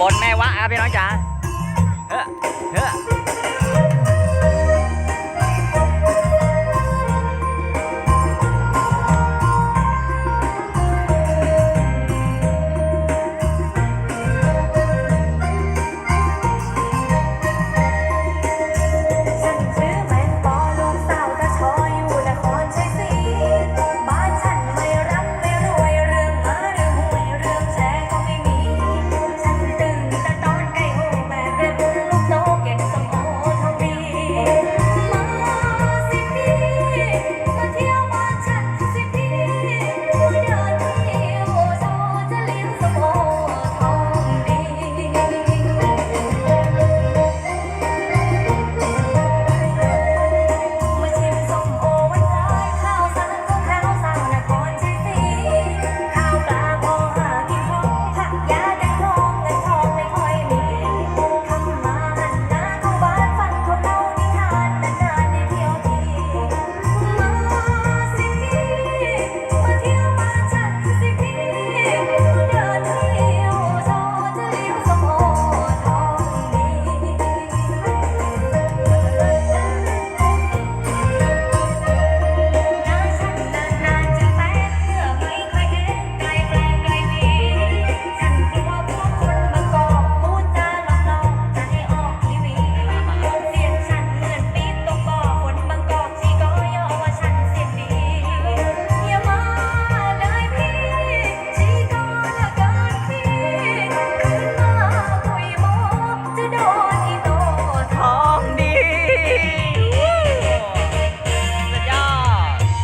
บนแม่วะครับพี่น้องจ๋าเฮ้อเฮ้อ